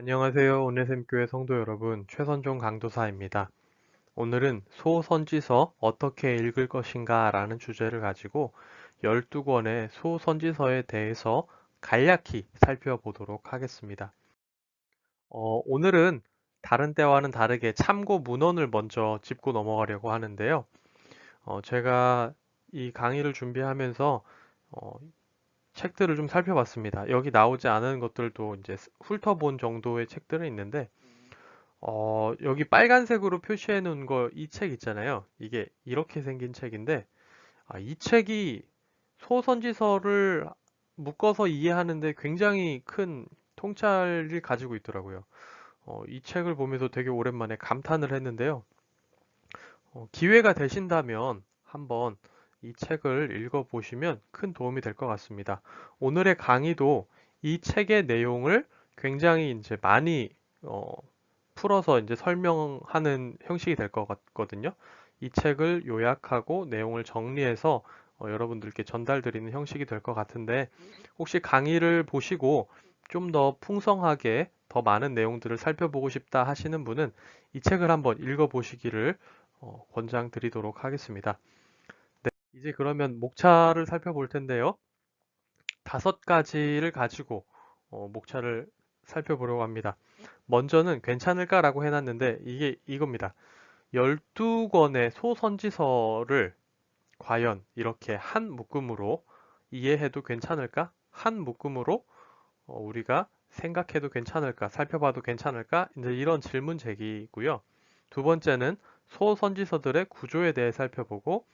안녕하세요. 온내샘교회 성도 여러분, 최선종 강도사입니다. 오늘은 소선지서 어떻게 읽을 것인가 라는 주제를 가지고 12권의 소선지서에 대해서 간략히 살펴보도록 하겠습니다. 어, 오늘은 다른 때와는 다르게 참고 문헌을 먼저 짚고 넘어가려고 하는데요. 어, 제가 이 강의를 준비하면서 어, 책들을 좀 살펴봤습니다. 여기 나오지 않은 것들도 이제 훑어본 정도의 책들은 있는데, 어, 여기 빨간색으로 표시해 놓은 거 이 책 있잖아요. 이게 이렇게 생긴 책인데, 아, 이 책이 소선지서를 묶어서 이해하는데 굉장히 큰 통찰을 가지고 있더라고요. 어, 이 책을 보면서 되게 오랜만에 감탄을 했는데요. 어, 기회가 되신다면 한번 이 책을 읽어보시면 큰 도움이 될 것 같습니다. 오늘의 강의도 이 책의 내용을 굉장히 이제 많이 어, 풀어서 이제 설명하는 형식이 될 것 같거든요. 이 책을 요약하고 내용을 정리해서 어, 여러분들께 전달드리는 형식이 될 것 같은데 혹시 강의를 보시고 좀 더 풍성하게 더 많은 내용들을 살펴보고 싶다 하시는 분은 이 책을 한번 읽어보시기를 어, 권장드리도록 하겠습니다. 이제 그러면 목차를 살펴볼 텐데요. 다섯 가지를 가지고 어, 목차를 살펴보려고 합니다. 먼저는 괜찮을까 라고 해놨는데 이게 이겁니다. 12권의 소선지서를 과연 이렇게 한 묶음으로 이해해도 괜찮을까? 한 묶음으로 어, 우리가 생각해도 괜찮을까? 살펴봐도 괜찮을까? 이제 이런 질문 제기고요. 두 번째는 소선지서들의 구조에 대해 살펴보고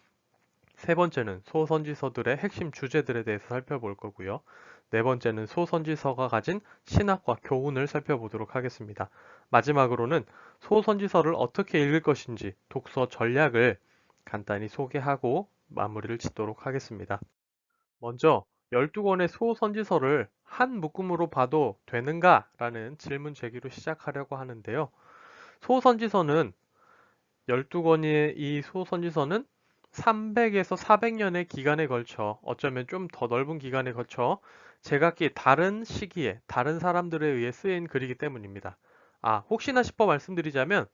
세 번째는 소선지서들의 핵심 주제들에 대해서 살펴볼 거고요. 네 번째는 소선지서가 가진 신학과 교훈을 살펴보도록 하겠습니다. 마지막으로는 소선지서를 어떻게 읽을 것인지 독서 전략을 간단히 소개하고 마무리를 짓도록 하겠습니다. 먼저 12권의 소선지서를 한 묶음으로 봐도 되는가? 라는 질문 제기로 시작하려고 하는데요. 소선지서는 12권의 이 소선지서는 300에서 400년의 기간에 걸쳐 어쩌면 좀 더 넓은 기간에 걸쳐 제각기 다른 시기에 다른 사람들에 의해 쓰인 글이기 때문입니다. 아, 혹시나 싶어 말씀드리자면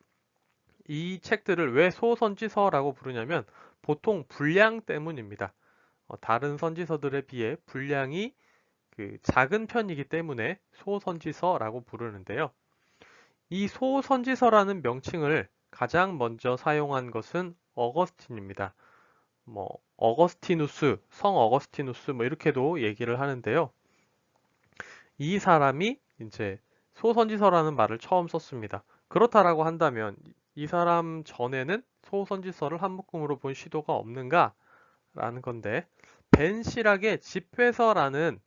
이 책들을 왜 소선지서라고 부르냐면 보통 분량 때문입니다. 어, 다른 선지서들에 비해 분량이 그 작은 편이기 때문에 소선지서라고 부르는데요. 이 소선지서라는 명칭을 가장 먼저 사용한 것은 어거스틴입니다. 뭐 어거스티누스, 성 어거스티누스 뭐 이렇게도 얘기를 하는데요. 이 사람이 이제 소선지서라는 말을 처음 썼습니다. 그렇다라고 한다면 이 사람 전에는 소선지서를 한 묶음으로 본 시도가 없는가? 라는 건데 벤 시락의 집회서라는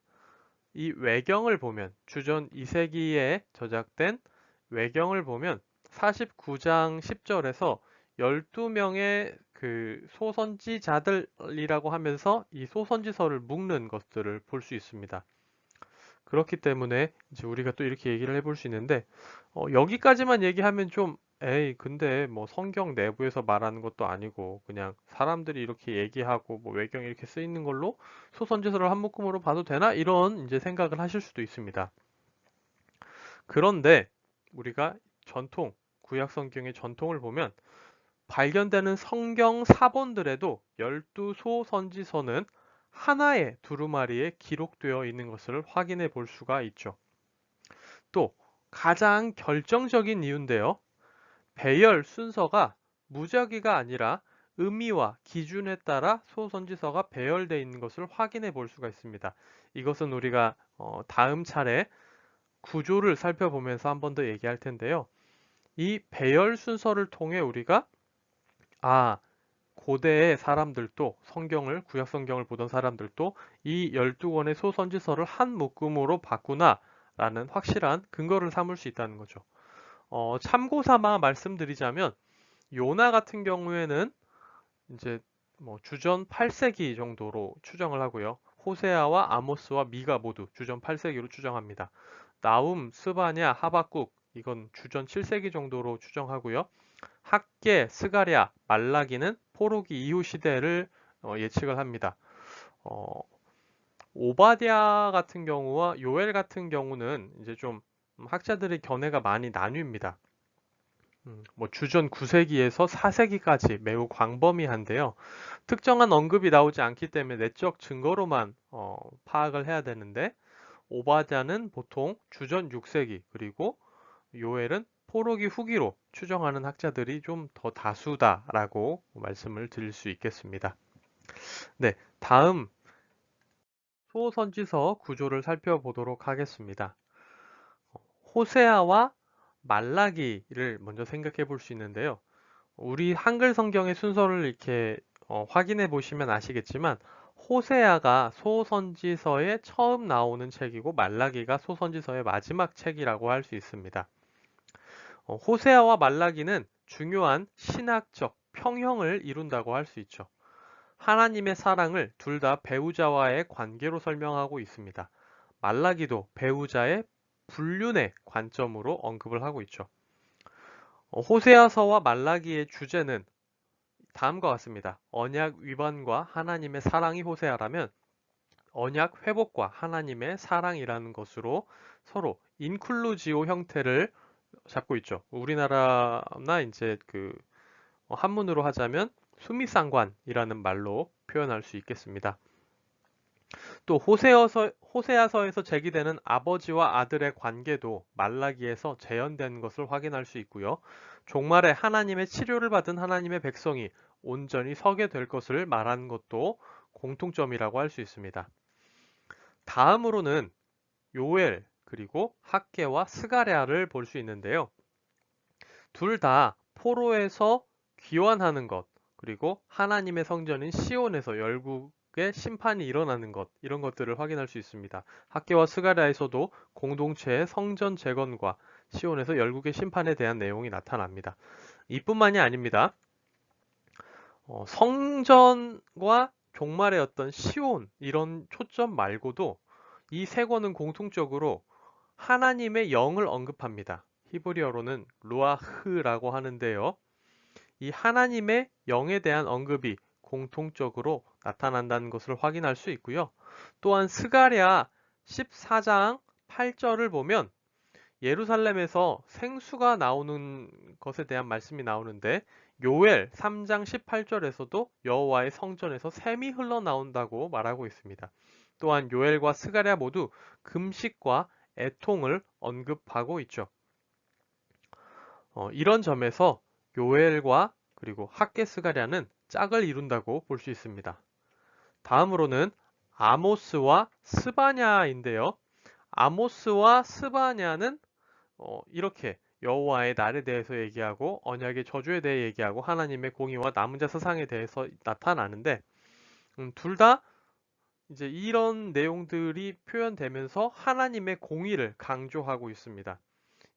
이 외경을 보면 주전 2세기에 저작된 외경을 보면 49장 10절에서 12명의 그 소선지자들이라고 하면서 이 소선지서를 묶는 것들을 볼 수 있습니다. 그렇기 때문에 이제 우리가 또 이렇게 얘기를 해볼 수 있는데 어, 여기까지만 얘기하면 좀 에이 근데 뭐 성경 내부에서 말하는 것도 아니고 그냥 사람들이 이렇게 얘기하고 뭐 외경에 이렇게 쓰이는 걸로 소선지서를 한 묶음으로 봐도 되나 이런 이제 생각을 하실 수도 있습니다. 그런데 우리가 전통 구약 성경의 전통을 보면 발견되는 성경 사본들에도 12소 선지서는 하나의 두루마리에 기록되어 있는 것을 확인해 볼 수가 있죠. 또 가장 결정적인 이유인데요. 배열 순서가 무작위가 아니라 의미와 기준에 따라 소선지서가 배열되어 있는 것을 확인해 볼 수가 있습니다. 이것은 우리가 어, 다음 차례 구조를 살펴보면서 한 번 더 얘기할 텐데요. 이 배열 순서를 통해 우리가 아, 고대의 사람들도 성경을, 구약 성경을 보던 사람들도 이 12권의 소선지서를 한 묶음으로 봤구나 라는 확실한 근거를 삼을 수 있다는 거죠. 어, 참고 삼아 말씀드리자면 요나 같은 경우에는 이제 뭐 주전 8세기 정도로 추정을 하고요. 호세아와 아모스와 미가 모두 주전 8세기로 추정합니다. 나움, 스바냐, 하박국 이건 주전 7세기 정도로 추정하고요. 학계, 스가랴, 말라기는 포로기 이후 시대를 어, 예측을 합니다. 어, 오바댜 같은 경우와 요엘 같은 경우는 이제 좀 음, 학자들의 견해가 많이 나뉩니다. 음, 뭐 주전 9세기에서 4세기까지 매우 광범위한데요. 특정한 언급이 나오지 않기 때문에 내적 증거로만 어, 파악을 해야 되는데 오바댜는 보통 주전 6세기 그리고 요엘은 포로기 후기로 추정하는 학자들이 좀 더 다수다라고 말씀을 드릴 수 있겠습니다. 네, 다음 소선지서 구조를 살펴보도록 하겠습니다. 호세아와 말라기를 먼저 생각해 볼 수 있는데요. 우리 한글 성경의 순서를 이렇게 어, 확인해 보시면 아시겠지만 호세아가 소선지서에 처음 나오는 책이고 말라기가 소선지서의 마지막 책이라고 할 수 있습니다. 어, 호세아와 말라기는 중요한 신학적 평형을 이룬다고 할 수 있죠. 하나님의 사랑을 둘 다 배우자와의 관계로 설명하고 있습니다. 말라기도 배우자의 불륜의 관점으로 언급을 하고 있죠. 어, 호세아서와 말라기의 주제는 다음과 같습니다. 언약 위반과 하나님의 사랑이 호세아라면 언약 회복과 하나님의 사랑이라는 것으로 서로 인클루지오 형태를 잡고 있죠. 우리나라나 이제 그 어, 한문으로 하자면 수미상관이라는 말로 표현할 수 있겠습니다. 또 호세어서, 호세아서에서 제기되는 아버지와 아들의 관계도 말라기에서 재현된 것을 확인할 수 있고요. 종말에 하나님의 치료를 받은 하나님의 백성이 온전히 서게 될 것을 말한 것도 공통점이라고 할 수 있습니다. 다음으로는 요엘 그리고 학계와 스가랴를 볼 수 있는데요. 둘 다 포로에서 귀환하는 것 그리고 하나님의 성전인 시온에서 열국의 심판이 일어나는 것 이런 것들을 확인할 수 있습니다. 학계와 스가랴에서도 공동체의 성전 재건과 시온에서 열국의 심판에 대한 내용이 나타납니다. 이뿐만이 아닙니다. 어, 성전과 종말의 어떤 시온 이런 초점 말고도 이 세 권은 공통적으로 하나님의 영을 언급합니다. 히브리어로는 루아흐라고 하는데요. 이 하나님의 영에 대한 언급이 공통적으로 나타난다는 것을 확인할 수 있고요. 또한 스가랴 14장 8절을 보면 예루살렘에서 생수가 나오는 것에 대한 말씀이 나오는데 요엘 3장 18절에서도 여호와의 성전에서 샘이 흘러나온다고 말하고 있습니다. 또한 요엘과 스가랴 모두 금식과 애통을 언급하고 있죠. 어, 이런 점에서 요엘과 그리고 학계스가랴는 짝을 이룬다고 볼 수 있습니다. 다음으로는 아모스와 스바냐인데요. 아모스와 스바냐는 어, 이렇게 여호와의 날에 대해서 얘기하고 언약의 저주에 대해 얘기하고 하나님의 공의와 남은 자 세상에 대해서 나타나는데 음, 둘다 이제 이런 내용들이 표현되면서 하나님의 공의를 강조하고 있습니다.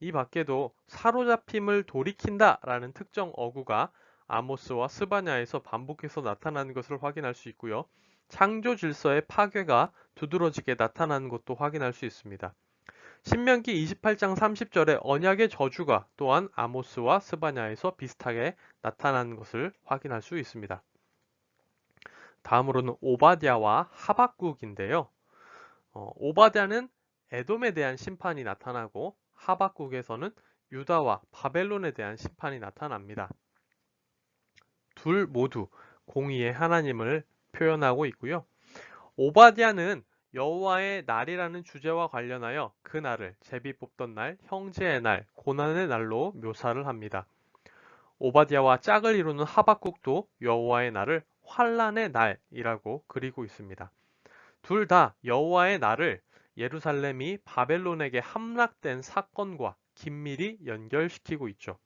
이 밖에도 사로잡힘을 돌이킨다 라는 특정 어구가 아모스와 스바냐에서 반복해서 나타나는 것을 확인할 수 있고요. 창조 질서의 파괴가 두드러지게 나타나는 것도 확인할 수 있습니다. 신명기 28장 30절의 언약의 저주가 또한 아모스와 스바냐에서 비슷하게 나타나는 것을 확인할 수 있습니다. 다음으로는 오바댜와 하박국인데요. 어, 오바댜는 에돔에 대한 심판이 나타나고 하박국에서는 유다와 바벨론에 대한 심판이 나타납니다. 둘 모두 공의의 하나님을 표현하고 있고요. 오바댜는 여호와의 날이라는 주제와 관련하여 그 날을 제비 뽑던 날, 형제의 날, 고난의 날로 묘사를 합니다. 오바댜와 짝을 이루는 하박국도 여호와의 날을 환란의 날이라고 그리고 있습니다. 둘 다 여호와의 날을 예루살렘이 바벨론에게 함락된 사건과 긴밀히 연결시키고 있죠.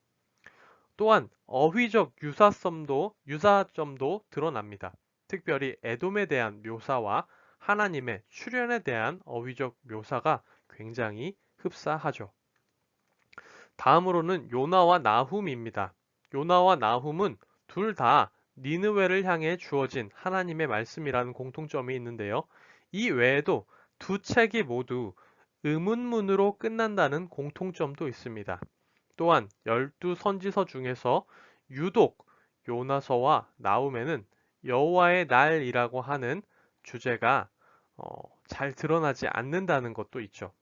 또한 어휘적 유사점도 유사점도 드러납니다. 특별히 에돔에 대한 묘사와 하나님의 출현에 대한 어휘적 묘사가 굉장히 흡사하죠. 다음으로는 요나와 나훔입니다. 요나와 나훔은 둘 다 니느웨를 향해 주어진 하나님의 말씀이라는 공통점이 있는데요. 이 외에도 두 책이 모두 의문문으로 끝난다는 공통점도 있습니다. 또한 열두 선지서 중에서 유독 요나서와 나움에는 여호와의 날이라고 하는 주제가 어, 잘 드러나지 않는다는 것도 있죠.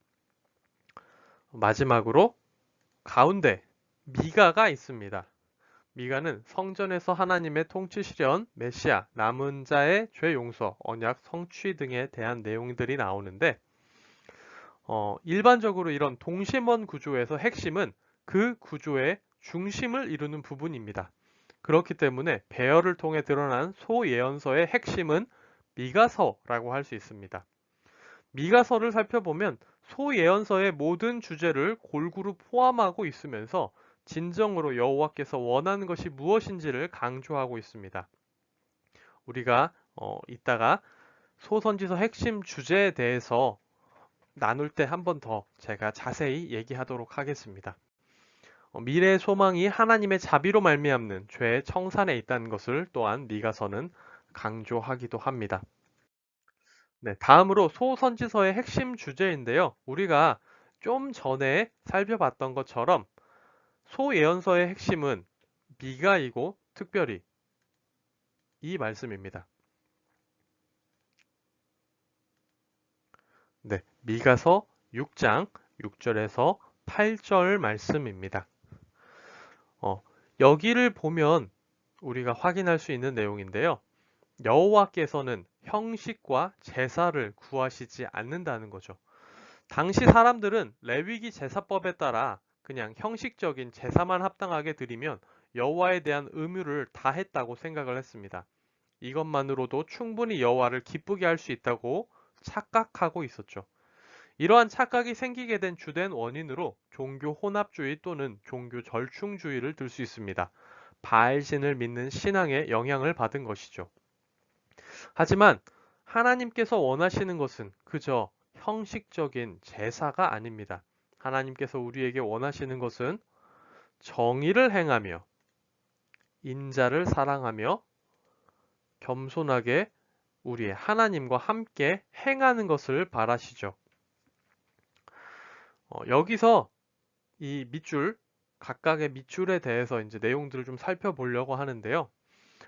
마지막으로 가운데 미가가 있습니다. 미가는 성전에서 하나님의 통치 실현, 메시아, 남은 자의 죄 용서, 언약 성취 등에 대한 내용들이 나오는데 어, 일반적으로 이런 동심원 구조에서 핵심은 그 구조의 중심을 이루는 부분입니다. 그렇기 때문에 배열을 통해 드러난 소예언서의 핵심은 미가서라고 할 수 있습니다. 미가서를 살펴보면 소예언서의 모든 주제를 골고루 포함하고 있으면서 진정으로 여호와께서 원하는 것이 무엇인지를 강조하고 있습니다. 우리가 어, 이따가 소선지서 핵심 주제에 대해서 나눌 때 한 번 더 제가 자세히 얘기하도록 하겠습니다. 어, 미래의 소망이 하나님의 자비로 말미암는 죄의 청산에 있다는 것을 또한 미가서는 강조하기도 합니다. 네, 다음으로 소선지서의 핵심 주제인데요. 우리가 좀 전에 살펴봤던 것처럼 소예언서의 핵심은 미가이고 특별히 이 말씀입니다. 네, 미가서 6장 6절에서 8절 말씀입니다. 어, 여기를 보면 우리가 확인할 수 있는 내용인데요. 여호와께서는 형식과 제사를 구하시지 않는다는 거죠. 당시 사람들은 레위기 제사법에 따라 그냥 형식적인 제사만 합당하게 드리면 여호와에 대한 의무를 다 했다고 생각을 했습니다. 이것만으로도 충분히 여호와를 기쁘게 할 수 있다고 착각하고 있었죠. 이러한 착각이 생기게 된 주된 원인으로 종교 혼합주의 또는 종교 절충주의를 들 수 있습니다. 바알신을 믿는 신앙에 영향을 받은 것이죠. 하지만 하나님께서 원하시는 것은 그저 형식적인 제사가 아닙니다. 하나님께서 우리에게 원하시는 것은 정의를 행하며 인자를 사랑하며 겸손하게 우리의 하나님과 함께 행하는 것을 바라시죠. 어, 여기서 이 밑줄, 각각의 밑줄에 대해서 이제 내용들을 좀 살펴보려고 하는데요.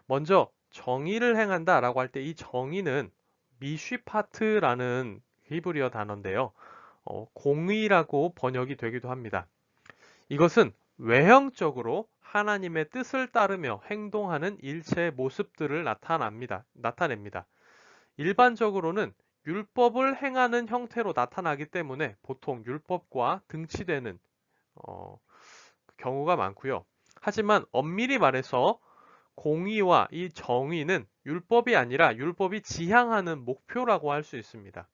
먼저 정의를 행한다 라고 할 때 이 정의는 미쉬파트라는 히브리어 단어인데요. 어, 공의라고 번역이 되기도 합니다. 이것은 외형적으로 하나님의 뜻을 따르며 행동하는 일체의 모습들을 나타납니다. 나타냅니다. 일반적으로는 율법을 행하는 형태로 나타나기 때문에 보통 율법과 등치되는 어, 경우가 많고요. 하지만 엄밀히 말해서 공의와 이 정의는 율법이 아니라 율법이 지향하는 목표라고 할 수 있습니다.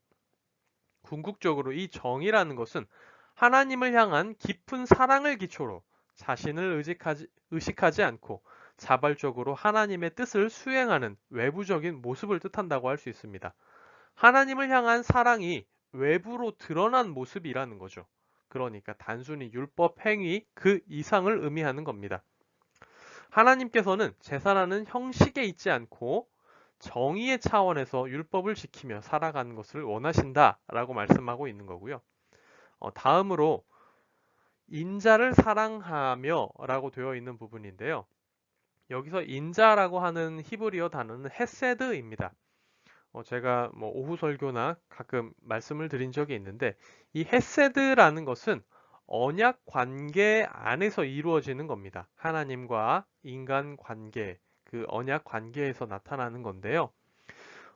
궁극적으로 이 정의라는 것은 하나님을 향한 깊은 사랑을 기초로 자신을 의식하지, 의식하지 않고 자발적으로 하나님의 뜻을 수행하는 외부적인 모습을 뜻한다고 할 수 있습니다. 하나님을 향한 사랑이 외부로 드러난 모습이라는 거죠. 그러니까 단순히 율법 행위 그 이상을 의미하는 겁니다. 하나님께서는 제사라는 형식에 있지 않고 정의의 차원에서 율법을 지키며 살아가는 것을 원하신다라고 말씀하고 있는 거고요. 어, 다음으로 인자를 사랑하며 라고 되어 있는 부분인데요. 여기서 인자라고 하는 히브리어 단어는 헤세드입니다. 어, 제가 뭐 오후 설교나 가끔 말씀을 드린 적이 있는데 이 헤세드라는 것은 언약 관계 안에서 이루어지는 겁니다. 하나님과 인간 관계, 그 언약 관계에서 나타나는 건데요.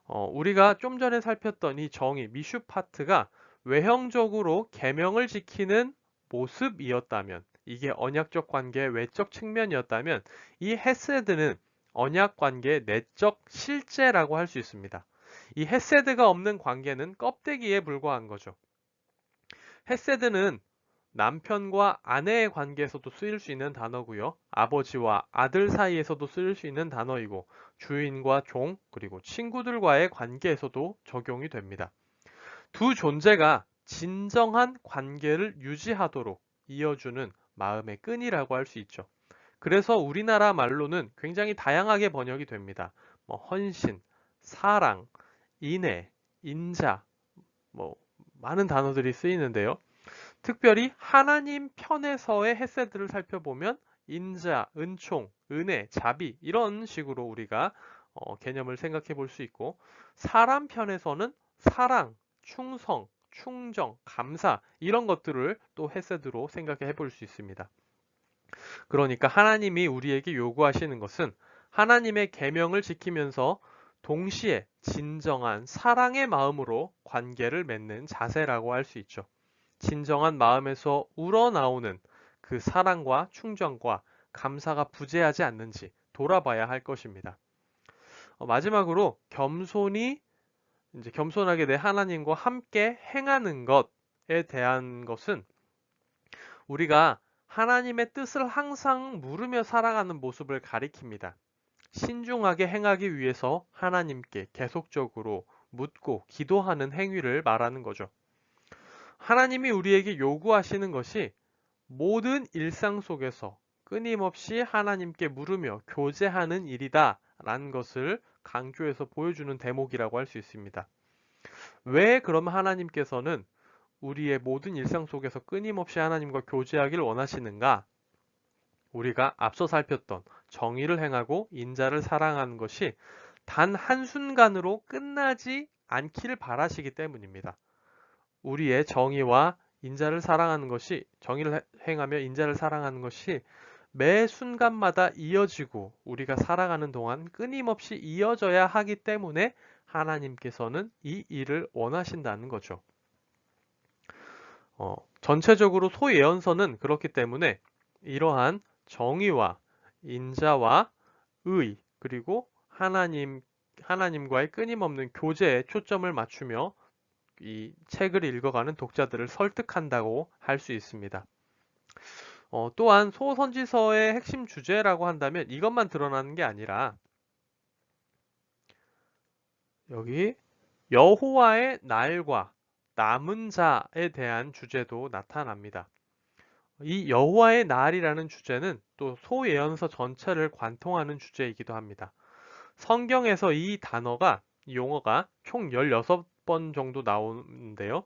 어, 우리가 좀 전에 살폈던 이 정의, 미슈파트가 외형적으로 계명을 지키는 모습이었다면, 이게 언약적 관계의 외적 측면이었다면, 이 헤세드는 언약 관계의 내적 실제라고 할 수 있습니다. 이 헤세드가 없는 관계는 껍데기에 불과한 거죠. 헤세드는 남편과 아내의 관계에서도 쓰일 수 있는 단어고요. 아버지와 아들 사이에서도 쓰일 수 있는 단어이고 주인과 종 그리고 친구들과의 관계에서도 적용이 됩니다. 두 존재가 진정한 관계를 유지하도록 이어주는 마음의 끈이라고 할 수 있죠. 그래서 우리나라 말로는 굉장히 다양하게 번역이 됩니다. 뭐 헌신, 사랑, 인애, 인자, 뭐 많은 단어들이 쓰이는데요. 특별히 하나님 편에서의 헤세드를 살펴보면 인자, 은총, 은혜, 자비 이런 식으로 우리가 어, 개념을 생각해 볼 수 있고 사람 편에서는 사랑, 충성, 충정, 감사 이런 것들을 또 헤세드로 생각해 볼 수 있습니다. 그러니까 하나님이 우리에게 요구하시는 것은 하나님의 계명을 지키면서 동시에 진정한 사랑의 마음으로 관계를 맺는 자세라고 할 수 있죠. 진정한 마음에서 우러나오는 그 사랑과 충정과 감사가 부재하지 않는지 돌아봐야 할 것입니다. 어, 마지막으로 겸손이 이제 겸손하게 내 하나님과 함께 행하는 것에 대한 것은 우리가 하나님의 뜻을 항상 물으며 살아가는 모습을 가리킵니다. 신중하게 행하기 위해서 하나님께 계속적으로 묻고 기도하는 행위를 말하는 거죠. 하나님이 우리에게 요구하시는 것이 모든 일상 속에서 끊임없이 하나님께 물으며 교제하는 일이다 라는 것을 강조해서 보여주는 대목이라고 할 수 있습니다. 왜 그러면 하나님께서는 우리의 모든 일상 속에서 끊임없이 하나님과 교제하길 원하시는가? 우리가 앞서 살폈던 정의를 행하고 인자를 사랑하는 것이 단 한순간으로 끝나지 않기를 바라시기 때문입니다. 우리의 정의와 인자를 사랑하는 것이 정의를 행하며 인자를 사랑하는 것이 매 순간마다 이어지고 우리가 살아가는 동안 끊임없이 이어져야 하기 때문에 하나님께서는 이 일을 원하신다는 거죠. 어, 전체적으로 소예언서는 그렇기 때문에 이러한 정의와 인자와 의 그리고 하나님 하나님과의 끊임없는 교제에 초점을 맞추며 이 책을 읽어가는 독자들을 설득한다고 할 수 있습니다. 어, 또한 소선지서의 핵심 주제라고 한다면 이것만 드러나는 게 아니라 여기 여호와의 날과 남은 자에 대한 주제도 나타납니다. 이 여호와의 날이라는 주제는 또 소예언서 전체를 관통하는 주제이기도 합니다. 성경에서 이 단어가 이 용어가 총 16 번 정도 나오는데요.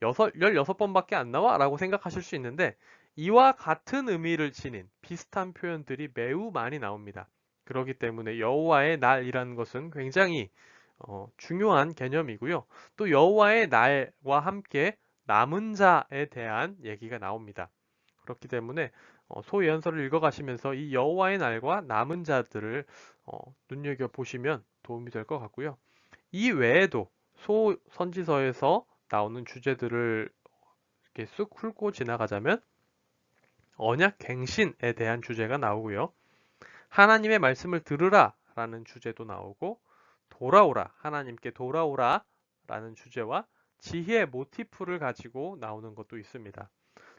16번밖에 안 나와? 라고 생각하실 수 있는데 이와 같은 의미를 지닌 비슷한 표현들이 매우 많이 나옵니다. 그렇기 때문에 여호와의 날이라는 것은 굉장히 어, 중요한 개념이고요. 또 여호와의 날과 함께 남은 자에 대한 얘기가 나옵니다. 그렇기 때문에 어, 소예언서를 읽어가시면서 이 여호와의 날과 남은 자들을 어, 눈여겨 보시면 도움이 될 것 같고요. 이 외에도 소 선지서에서 나오는 주제들을 이렇게 쑥 훑고 지나가자면 언약 갱신에 대한 주제가 나오고요. 하나님의 말씀을 들으라 라는 주제도 나오고 돌아오라 하나님께 돌아오라 라는 주제와 지혜의 모티프를 가지고 나오는 것도 있습니다.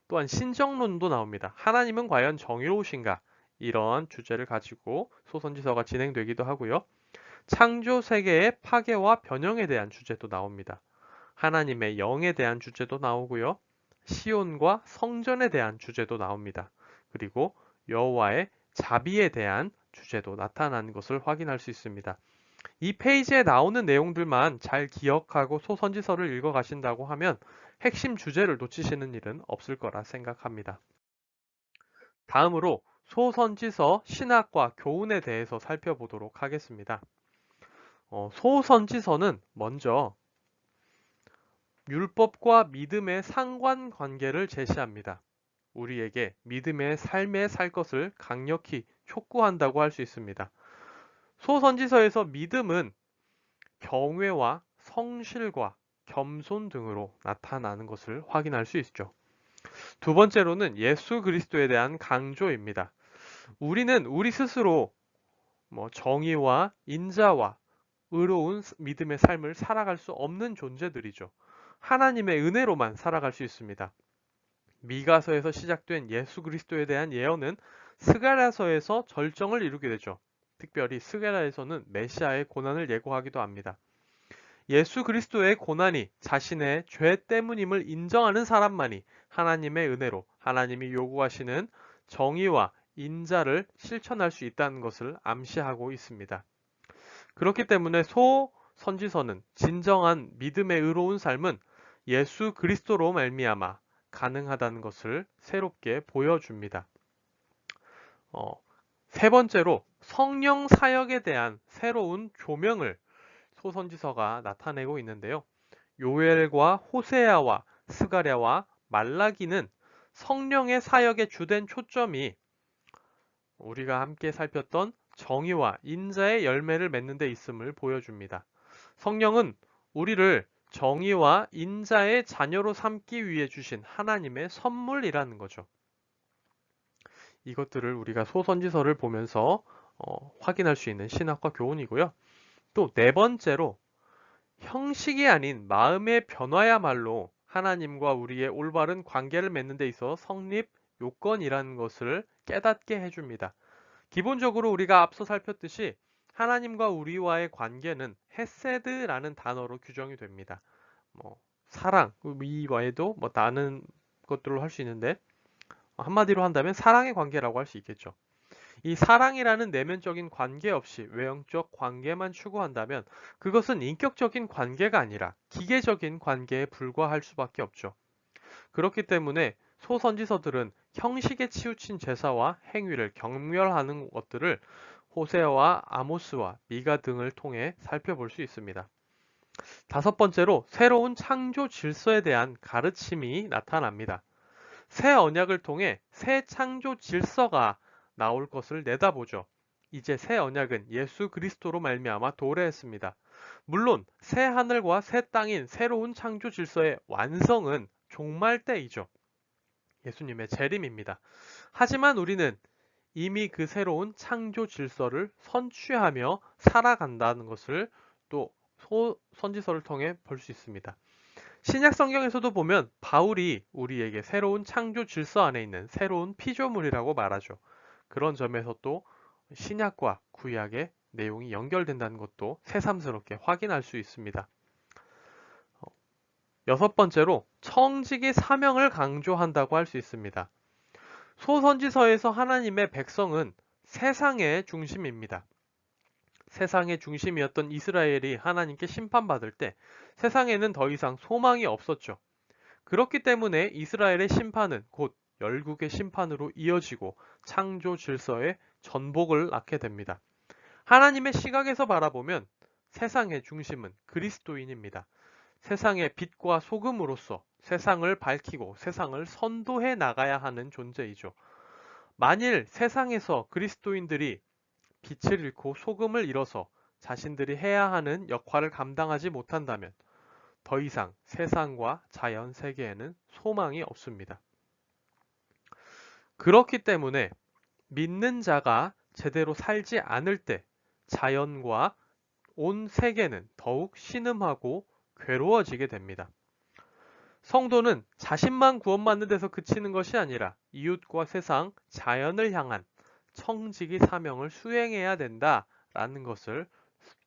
또한 신정론도 나옵니다. 하나님은 과연 정의로우신가? 이런 주제를 가지고 소선지서가 진행되기도 하고요. 창조 세계의 파괴와 변형에 대한 주제도 나옵니다. 하나님의 영에 대한 주제도 나오고요. 시온과 성전에 대한 주제도 나옵니다. 그리고 여호와의 자비에 대한 주제도 나타난 것을 확인할 수 있습니다. 이 페이지에 나오는 내용들만 잘 기억하고 소선지서를 읽어 가신다고 하면 핵심 주제를 놓치시는 일은 없을 거라 생각합니다. 다음으로 소선지서 신학과 교훈에 대해서 살펴보도록 하겠습니다. 어, 소선지서는 먼저 율법과 믿음의 상관관계를 제시합니다. 우리에게 믿음의 삶에 살 것을 강력히 촉구한다고 할 수 있습니다. 소선지서에서 믿음은 경외와 성실과 겸손 등으로 나타나는 것을 확인할 수 있죠. 두 번째로는 예수 그리스도에 대한 강조입니다. 우리는 우리 스스로 뭐 정의와 인자와 의로운 믿음의 삶을 살아갈 수 없는 존재들이죠. 하나님의 은혜로만 살아갈 수 있습니다. 미가서에서 시작된 예수 그리스도에 대한 예언은 스가랴서에서 절정을 이루게 되죠. 특별히 스가랴에서는 메시아의 고난을 예고하기도 합니다. 예수 그리스도의 고난이 자신의 죄 때문임을 인정하는 사람만이 하나님의 은혜로 하나님이 요구하시는 정의와 인자를 실천할 수 있다는 것을 암시하고 있습니다. 그렇기 때문에 소 선지서는 진정한 믿음의 의로운 삶은 예수 그리스도로 말미암아 가능하다는 것을 새롭게 보여줍니다. 어, 세 번째로 성령 사역에 대한 새로운 조명을 소선지서가 나타내고 있는데요. 요엘과 호세아와 스가랴와 말라기는 성령의 사역의 주된 초점이 우리가 함께 살폈던 정의와 인자의 열매를 맺는 데 있음을 보여줍니다. 성령은 우리를 정의와 인자의 자녀로 삼기 위해 주신 하나님의 선물이라는 거죠. 이것들을 우리가 소선지서를 보면서 어, 확인할 수 있는 신학과 교훈이고요. 또 네 번째로 형식이 아닌 마음의 변화야말로 하나님과 우리의 올바른 관계를 맺는 데 있어 성립 요건이라는 것을 깨닫게 해줍니다. 기본적으로 우리가 앞서 살폈듯이 하나님과 우리와의 관계는 헤세드라는 단어로 규정이 됩니다. 뭐 사랑 이 외에도 뭐 다른 것들로 할 수 있는데 한마디로 한다면 사랑의 관계라고 할 수 있겠죠. 이 사랑이라는 내면적인 관계 없이 외형적 관계만 추구한다면 그것은 인격적인 관계가 아니라 기계적인 관계에 불과할 수밖에 없죠. 그렇기 때문에 소선지서들은 형식에 치우친 제사와 행위를 경멸하는 것들을 호세와 아모스와 미가 등을 통해 살펴볼 수 있습니다. 다섯 번째로 새로운 창조 질서에 대한 가르침이 나타납니다. 새 언약을 통해 새 창조 질서가 나올 것을 내다보죠. 이제 새 언약은 예수 그리스도로 말미암아 도래했습니다. 물론 새 하늘과 새 땅인 새로운 창조 질서의 완성은 종말 때이죠. 예수님의 재림입니다. 하지만 우리는 이미 그 새로운 창조 질서를 선취하며 살아간다는 것을 또 선지서를 통해 볼 수 있습니다. 신약 성경에서도 보면 바울이 우리에게 새로운 창조 질서 안에 있는 새로운 피조물이라고 말하죠. 그런 점에서 또 신약과 구약의 내용이 연결된다는 것도 새삼스럽게 확인할 수 있습니다. 어, 여섯 번째로 청직의 사명을 강조한다고 할 수 있습니다. 소선지서에서 하나님의 백성은 세상의 중심입니다. 세상의 중심이었던 이스라엘이 하나님께 심판받을 때 세상에는 더 이상 소망이 없었죠. 그렇기 때문에 이스라엘의 심판은 곧 열국의 심판으로 이어지고 창조 질서의 전복을 낳게 됩니다. 하나님의 시각에서 바라보면 세상의 중심은 그리스도인입니다. 세상의 빛과 소금으로서 세상을 밝히고 세상을 선도해 나가야 하는 존재이죠. 만일 세상에서 그리스도인들이 빛을 잃고 소금을 잃어서 자신들이 해야 하는 역할을 감당하지 못한다면 더 이상 세상과 자연 세계에는 소망이 없습니다. 그렇기 때문에 믿는 자가 제대로 살지 않을 때 자연과 온 세계는 더욱 신음하고 괴로워지게 됩니다. 성도는 자신만 구원받는 데서 그치는 것이 아니라 이웃과 세상, 자연을 향한 청지기 사명을 수행해야 된다라는 것을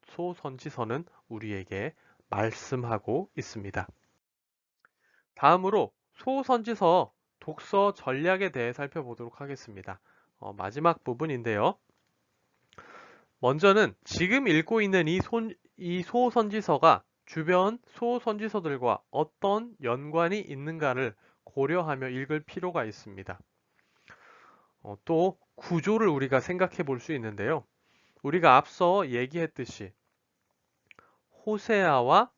소선지서는 우리에게 말씀하고 있습니다. 다음으로 소선지서 독서 전략에 대해 살펴보도록 하겠습니다. 어, 마지막 부분인데요. 먼저는 지금 읽고 있는 이, 손, 이 소선지서가 주변 소선지서들과 어떤 연관이 있는가를 고려하며 읽을 필요가 있습니다. 어, 또 구조를 우리가 생각해 볼 수 있는데요. 우리가 앞서 얘기했듯이 호세아와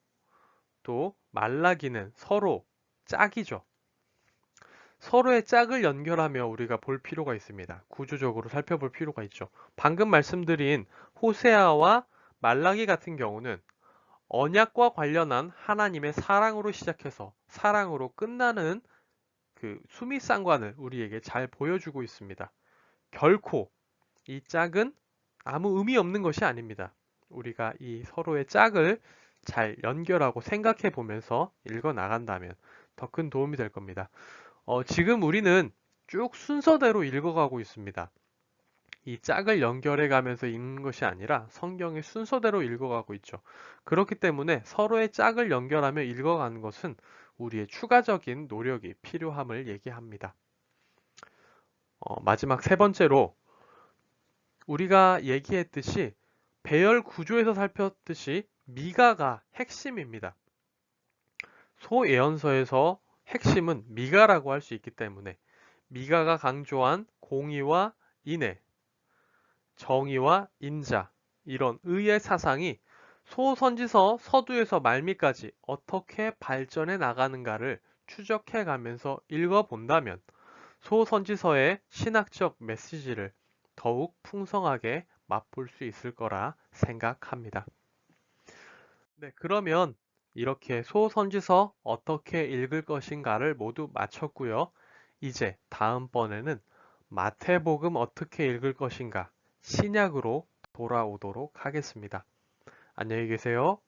또 말라기는 서로 짝이죠. 서로의 짝을 연결하며 우리가 볼 필요가 있습니다. 구조적으로 살펴볼 필요가 있죠. 방금 말씀드린 호세아와 말라기 같은 경우는 언약과 관련한 하나님의 사랑으로 시작해서 사랑으로 끝나는 그 수미상관을 우리에게 잘 보여주고 있습니다. 결코 이 짝은 아무 의미 없는 것이 아닙니다. 우리가 이 서로의 짝을 잘 연결하고 생각해 보면서 읽어 나간다면 더 큰 도움이 될 겁니다. 어, 지금 우리는 쭉 순서대로 읽어가고 있습니다. 이 짝을 연결해 가면서 읽는 것이 아니라 성경의 순서대로 읽어가고 있죠. 그렇기 때문에 서로의 짝을 연결하며 읽어가는 것은 우리의 추가적인 노력이 필요함을 얘기합니다. 어, 마지막 세 번째로 우리가 얘기했듯이 배열 구조에서 살폈듯이 미가가 핵심입니다. 소예언서에서 핵심은 미가라고 할 수 있기 때문에 미가가 강조한 공의와 인애, 정의와 인자 이런 의의 사상이 소선지서 서두에서 말미까지 어떻게 발전해 나가는가를 추적해 가면서 읽어본다면 소선지서의 신학적 메시지를 더욱 풍성하게 맛볼 수 있을 거라 생각합니다. 네, 그러면 이렇게 소선지서 어떻게 읽을 것인가를 모두 마쳤고요. 이제 다음번에는 마태복음 어떻게 읽을 것인가 신약으로 돌아오도록 하겠습니다. 안녕히 계세요.